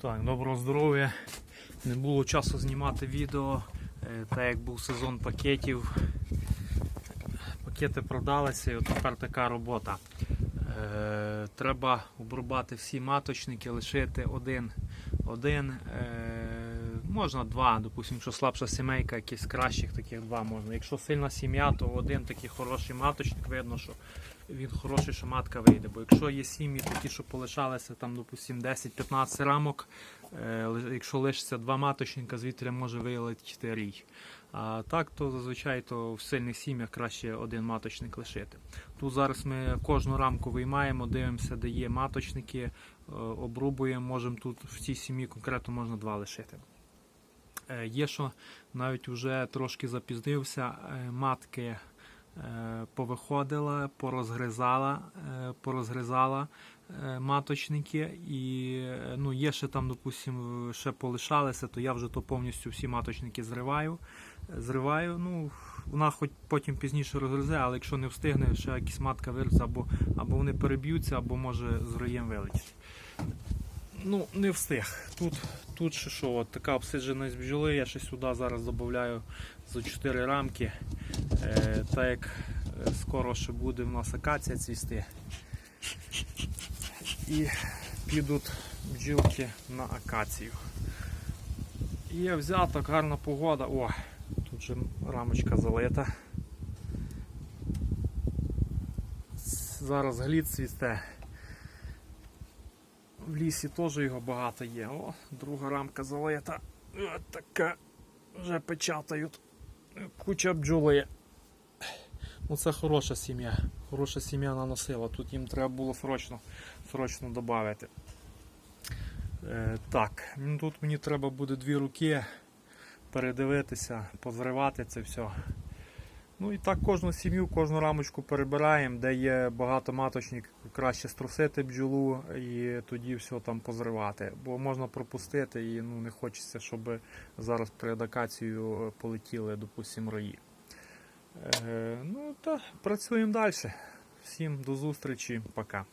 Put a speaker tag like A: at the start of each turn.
A: Так, доброго здоров'я. Не було часу знімати відео, е, так як був сезон пакетів. Пакети продалися і от тепер така робота. Е, треба обрубати всі маточники, лишити один. один е, можна два, допустимо, якщо слабша сімейка, якісь кращих таких два можна. Якщо сильна сім'я, то один такий хороший маточник, видно, що він хороший, що матка вийде. Бо якщо є сім'ї такі, що полишалися там, допустимо, 10-15 рамок, е, якщо лишиться два маточника, звідти може вилетіти рій. А так, то зазвичай то в сильних сім'ях краще один маточник лишити. Тут зараз ми кожну рамку виймаємо, дивимося, де є маточники, е, обрубуємо, можемо тут в цій сім'ї конкретно можна два лишити. Е, Є, що навіть вже трошки запізнився, е, матки е, повиходила, порозгризала, порозгризала маточники, і ну, є ще там, допустимо, ще полишалися, то я вже то повністю всі маточники зриваю. Зриваю, ну, вона хоч потім пізніше розгризе, але якщо не встигне, ще якась матка вирветься, або, або вони переб'ються, або може з роєм вилетіти. Ну, не встиг. Тут, тут ще що, от така обсидженість бджоли, я ще сюди зараз додаю за 4 рамки. Е, так як е, скоро ще буде в нас акація цвісти. І підуть бджілки на акацію. Є взяток, гарна погода. О, тут же рамочка залита. Зараз глід цвісте. В лісі теж його багато є. О, друга рамка залита. От така. Вже печатають. Куча бджоли. Ну це хороша сім'я. Хороша сім'я наносила. Тут їм треба було срочно, срочно додати. Е, так, тут мені треба буде дві руки передивитися, позривати це все. Ну і так кожну сім'ю, кожну рамочку перебираємо, де є багато маточник, краще струсити бджолу і тоді все там позривати. Бо можна пропустити і ну, не хочеться, щоб зараз при адакацію полетіли, допустимо, рої. Е, ну та працюємо далі. Всім до зустрічі, пока.